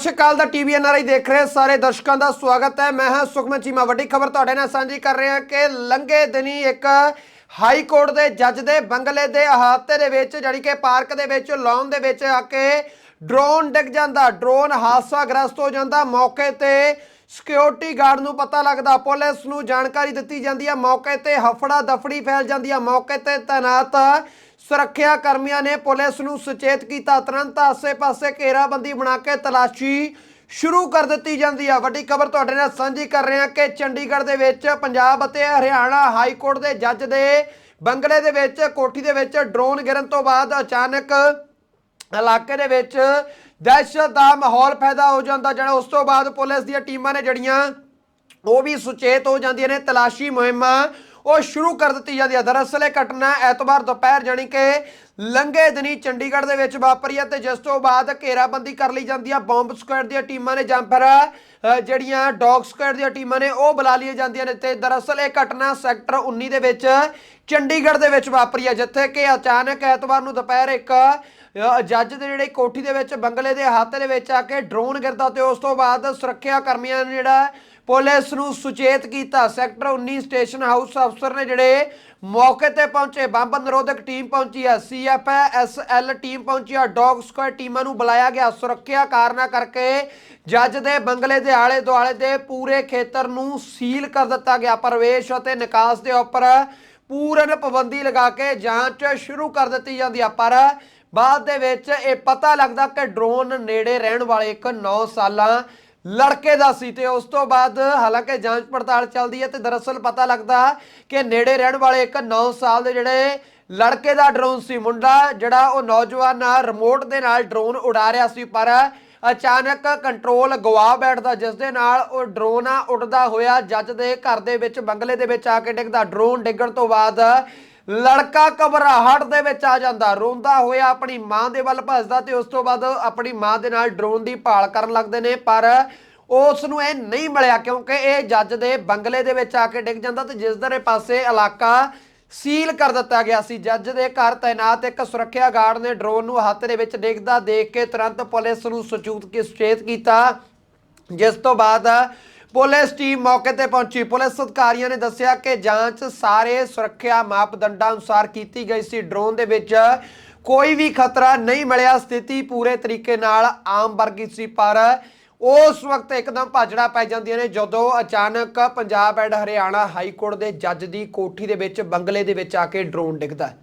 ਸਤਿ ਸ਼੍ਰੀ ਅਕਾਲ ਦਾ TV NRI ਦੇਖ ਰਹੇ ਸਾਰੇ ਦਰਸ਼ਕਾਂ ਦਾ ਸਵਾਗਤ ਹੈ। ਮੈਂ ਹਾਂ ਸੁਖਮਨ ਚੀਮਾ ਵੱਡੀ ਖਬਰ ਤੁਹਾਡੇ ਨਾਲ ਸਾਂਝੀ ਕਰ ਰਹੇ ਹਾਂ ਕਿ ਲੰਘੇ ਦਿਨੀ ਇੱਕ ਹਾਈ ਕੋਰਟ ਦੇ ਜੱਜ ਦੇ ਬੰਗਲੇ ਦੇ ਅਹਾਤੇ ਦੇ ਵਿੱਚ ਜਿਹੜੀ ਕਿ ਪਾਰਕ ਦੇ ਵਿੱਚ ਲਾਉਣ ਦੇ ਵਿੱਚ ਆ ਕੇ ਡਰੋਨ ਡਿੱਗ ਜਾਂਦਾ। ਡਰੋਨ ਹਾਦਸਾ ਗ੍ਰਸਤ ਹੋ ਜਾਂਦਾ। ਮੌਕੇ ਤੇ ਸਿਕਿਉਰਿਟੀ ਗਾਰਡ ਨੂੰ ਪਤਾ ਲੱਗਦਾ ਪੁਲਿਸ ਨੂੰ ਜਾਣਕਾਰੀ ਦਿੱਤੀ ਜਾਂਦੀ ਹੈ। ਮੌਕੇ ਤੇ ਹਫੜਾ ਦਫੜੀ ਫੈਲ ਜਾਂਦੀ ਹੈ। ਮੌਕੇ ਤੇ ਤੈਨਾਤ ਸੁਰੱਖਿਆ ਕਰਮੀਆਂ ਨੇ ਪੁਲਿਸ ਨੂੰ ਸੁਚੇਤ ਕੀਤਾ। ਤੁਰੰਤ ਆਸੇ-ਪਾਸੇ ਘੇਰਾਬੰਦੀ ਬਣਾ ਕੇ ਤਲਾਸ਼ੀ ਸ਼ੁਰੂ ਕਰ ਦਿੱਤੀ ਜਾਂਦੀ ਆ ਵੱਡੀ ਖਬਰ ਤੁਹਾਡੇ ਨਾਲ ਸਾਂਝੀ ਕਰ ਰਹੇ ਹਾਂ ਕਿ ਚੰਡੀਗੜ੍ਹ ਦੇ ਵਿੱਚ ਪੰਜਾਬ ਅਤੇ ਹਰਿਆਣਾ ਹਾਈ ਕੋਰਟ ਦੇ ਜੱਜ ਦੇ ਬੰਗਲੇ ਦੇ ਵਿੱਚ ਕੋਠੀ ਦੇ ਵਿੱਚ ਡਰੋਨ ਗਿਰਨ ਤੋਂ ਬਾਅਦ ਅਚਾਨਕ ਇਲਾਕੇ ਦੇ ਵਿੱਚ ਦਹਿਸ਼ਤ ਦਾ ਮਾਹੌਲ ਪੈਦਾ ਹੋ ਜਾਂਦਾ, ਜਿਹੜਾ ਉਸ ਤੋਂ ਬਾਅਦ ਪੁਲਿਸ ਦੀਆਂ ਟੀਮਾਂ ਨੇ ਜਿਹੜੀਆਂ, ਉਹ ਵੀ ਸੁਚੇਤ ਹੋ ਜਾਂਦੀਆਂ ਨੇ, ਤਲਾਸ਼ੀ ਮੁਹਿੰਮਾਂ ਉਹ ਸ਼ੁਰੂ ਕਰ ਦਿੱਤੀ ਜਾਂਦੀ ਹੈ ਦਰਅਸਲ ਇਹ ਘਟਨਾ ਐਤਵਾਰ ਦੁਪਹਿਰ ਜਾਣੀ ਕਿ ਲੰਘੇ ਦਿਨੀ ਚੰਡੀਗੜ੍ਹ ਦੇ ਵਿੱਚ ਵਾਪਰੀ ਹੈ ਤੇ ਜਿਸ ਤੋਂ ਬਾਅਦ ਘੇਰਾਬੰਦੀ ਕਰ ਲਈ ਜਾਂਦੀ ਹੈ ਬੰਬ ਸਕੁਐਡ ਦੀਆਂ ਟੀਮਾਂ ਨੇ ਜਾਂ ਫਿਰ ਜਿਹੜੀਆਂ ਡੌਗ ਸਕੁਐਡ ਦੀਆਂ ਟੀਮਾਂ ਨੇ, ਉਹ ਬੁਲਾ ਲਈਆਂ ਜਾਂਦੀਆਂ ਨੇ ਤੇ ਦਰਅਸਲ ਇਹ ਘਟਨਾ ਸੈਕਟਰ 19 ਦੇ ਵਿੱਚ ਚੰਡੀਗੜ੍ਹ ਦੇ ਵਿੱਚ ਵਾਪਰੀ ਹੈ ਜਿੱਥੇ ਕਿ ਅਚਾਨਕ ਐਤਵਾਰ ਨੂੰ ਦੁਪਹਿਰ ਇੱਕ ਜੱਜ ਦੇ ਜਿਹੜੇ ਕੋਠੀ ਦੇ ਵਿੱਚ, ਬੰਗਲੇ ਦੇ ਹੱਥ ਦੇ ਵਿੱਚ ਆ ਕੇ ਡਰੋਨ ਗਿਰਦਾ ਤੇ ਉਸ ਤੋਂ ਬਾਅਦ ਸੁਰੱਖਿਆ ਕਰਮੀਆਂ ਨੇ ਜਿਹੜਾ ਪੁਲਿਸ ਨੂੰ ਸੁਚੇਤ ਕੀਤਾ। ਸੈਕਟਰ 19 ਸਟੇਸ਼ਨ ਹਾਊਸ ਅਫਸਰ ਨੇ ਜਿਹੜੇ ਮੌਕੇ ਤੇ ਪਹੁੰਚੇ, ਬੰਬ ਨਿਰੋਧਕ ਟੀਮ ਪਹੁੰਚੀ ਆ ਹੈ ਸੀਐਫਐਸਐਲ ਟੀਮ ਪਹੁੰਚੀ ਆ ਡੌਗ ਸਕੁਐਡ ਟੀਮਾਂ ਨੂੰ ਬੁਲਾਇਆ ਗਿਆ। ਸੁਰੱਖਿਆ ਕਾਰਨਾਂ ਕਰਕੇ ਜੱਜ ਦੇ ਬੰਗਲੇ ਦੇ ਆਲੇ ਦੁਆਲੇ ਦੇ ਪੂਰੇ ਖੇਤਰ ਨੂੰ ਸੀਲ ਕਰ ਦਿੱਤਾ ਗਿਆ। ਪ੍ਰਵੇਸ਼ ਅਤੇ ਨਿਕਾਸ ਦੇ ਉੱਪਰ ਪੂਰਨ ਪਾਬੰਦੀ ਲਗਾ ਕੇ ਜਾਂਚ ਸ਼ੁਰੂ ਕਰ ਦਿੱਤੀ ਜਾਂਦੀ ਆ ਪਰ ਬਾਅਦ ਦੇ ਵਿੱਚ ਇਹ ਪਤਾ ਲੱਗਦਾ ਕਿ ਡਰੋਨ ਨੇੜੇ ਰਹਿਣ ਵਾਲੇ ਇੱਕ 9 ਸਾਲਾਂ ਲੜਕੇ ਦਾ ਸੀ ਤੇ ਉਸ ਤੋਂ ਬਾਅਦ ਹਾਲਾਂਕਿ ਜਾਂਚ ਪੜਤਾਲ ਚੱਲਦੀ ਹੈ ਤੇ ਦਰਅਸਲ ਪਤਾ ਲੱਗਦਾ ਕਿ ਨੇੜੇ ਰਹਿਣ ਵਾਲੇ ਇੱਕ 9 ਸਾਲ ਦੇ ਜਿਹੜੇ ਲੜਕੇ ਦਾ ਡਰੋਨ ਸੀ ਮੁੰਡਾ, ਜਿਹੜਾ ਉਹ ਨੌਜਵਾਨ ਰਿਮੋਟ ਦੇ ਨਾਲ ਡਰੋਨ ਉਡਾ ਰਿਹਾ ਸੀ, ਪਰ ਅਚਾਨਕ ਕੰਟਰੋਲ ਗਵਾ ਬੈਠਦਾ, ਜਿਸ ਦੇ ਨਾਲ ਉਹ ਡਰੋਨ ਆ ਉੱਡਦਾ ਹੋਇਆ, ਜੱਜ ਦੇ ਘਰ ਦੇ ਵਿੱਚ, ਬੰਗਲੇ ਦੇ ਵਿੱਚ ਆ ਕੇ ਡਿੱਗਦਾ। ਡਰੋਨ ਡਿੱਗਣ ਤੋਂ ਬਾਅਦ ਲੜਕਾ ਘਬਰਾਹਟ ਦੇ ਵਿੱਚ ਆ ਜਾਂਦਾ। ਰੋਂਦਾ ਹੋਇਆ ਆਪਣੀ ਮਾਂ ਦੇ ਵੱਲ ਭੱਜਦਾ ਤੇ ਉਸ ਤੋਂ ਬਾਅਦ ਆਪਣੀ ਮਾਂ ਦੇ ਨਾਲ ਡਰੋਨ ਦੀ ਭਾਲ ਕਰਨ ਲੱਗਦੇ ਨੇ, ਪਰ ਉਸ ਨੂੰ ਇਹ ਨਹੀਂ ਮਿਲਿਆ ਕਿਉਂਕਿ ਇਹ ਜੱਜ ਦੇ ਬੰਗਲੇ ਦੇ ਵਿੱਚ ਆ ਕੇ ਡਿੱਗ ਜਾਂਦਾ ਤੇ ਜਿਸ ਦੇ ਪਾਸੇ ਇਲਾਕਾ ਸੀਲ ਕਰ ਦਿੱਤਾ ਗਿਆ ਸੀ। ਜੱਜ ਦੇ ਘਰ ਤਾਇਨਾਤ ਇੱਕ ਸੁਰੱਖਿਆ ਗਾਰਡ ਨੇ ਡਰੋਨ ਨੂੰ ਹੱਥ ਦੇ ਵਿੱਚ ਡਿੱਗਦਾ ਦੇਖ ਕੇ ਤੁਰੰਤ ਪੁਲਿਸ ਨੂੰ ਸੂਚਿਤ ਕੀ ਸੁਚੇਤ ਕੀਤਾ, ਜਿਸ ਤੋਂ ਬਾਅਦ ਪੁਲਿਸ ਟੀਮ ਮੌਕੇ ਤੇ ਪਹੁੰਚੀ। ਪੁਲਿਸ ਅਧਿਕਾਰੀਆਂ ਨੇ ਦੱਸਿਆ ਕਿ ਜਾਂਚ ਸਾਰੇ ਸੁਰੱਖਿਆ ਮਾਪਦੰਡਾਂ ਅਨੁਸਾਰ ਕੀਤੀ ਗਈ ਸੀ। ਡਰੋਨ ਦੇ ਵਿੱਚ ਕੋਈ ਵੀ ਖਤਰਾ ਨਹੀਂ ਮਿਲਿਆ। ਸਥਿਤੀ ਪੂਰੇ ਤਰੀਕੇ ਨਾਲ ਆਮ ਵਰਗੀ ਸੀ, ਪਰ ਉਸ ਵਕਤ ਇੱਕਦਮ ਭਾਜੜਾ ਪੈ ਜਾਂਦੀਆਂ ਨੇ, ਜਦੋਂ ਅਚਾਨਕ Punjab and Haryana high court ਦੇ ਜੱਜ ਦੀ ਕੋਠੀ ਦੇ ਵਿੱਚ, ਬੰਗਲੇ ਦੇ ਵਿੱਚ ਆ ਕੇ ਡਰੋਨ ਡਿੱਗਦਾ ਹੈ।